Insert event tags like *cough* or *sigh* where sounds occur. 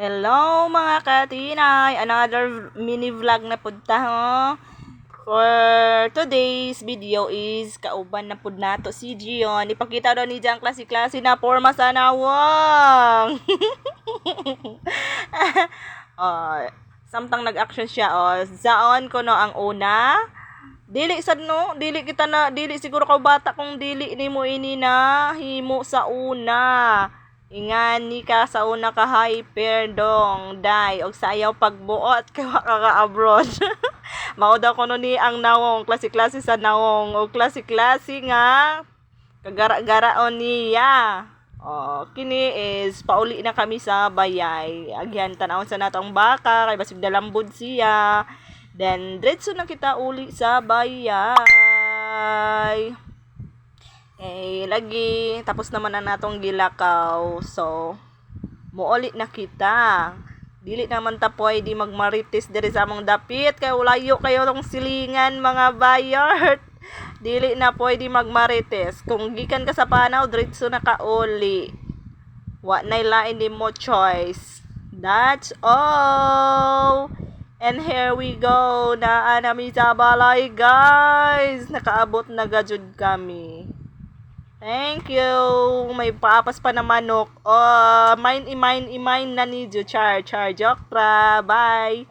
Hello mga katinay! Another mini vlog na punta ho. For today's video is kauban na pud nato si Gion. Ipakita daw ni Jang klase-klase na forma sa nawang. oh, *laughs* samtang nag-action siya oh. Zaon ko no ang una. Dili sad no, dili kita na dili siguro ka bata kung dili nimo ini na himo sa una. Ingani ka sa una ka hyper dong dai og sayaw pagbuot *laughs* ka wa ka ka abroad. *laughs* Mao daw kuno ni ang nawong klase-klase sa nawong og klase-klase nga kagara-garaon niya. Oh, kini is pauli na kami sa bayay. Agyan tanawon sa natong baka kay basig dalambod siya. Then diretso na kita uli sa bayay. Lagi, tapos naman na natong gilakaw. So, muuli na kita. Dili naman ta pwede magmarites diri sa among dapit. Kay ulayo kayo tong silingan mga bayart. *laughs* Dili na pwede magmarites. Kung gikan ka sa panaw, diretso na ka uli. Wa nay lain di mo choice. That's all. And here we go na anami sa balay guys. Nakaabot na gajud kami. Thank you. May paapas pa na manok. Oh, mine, mine, mine na ni. Char, char, joke ra. Bye.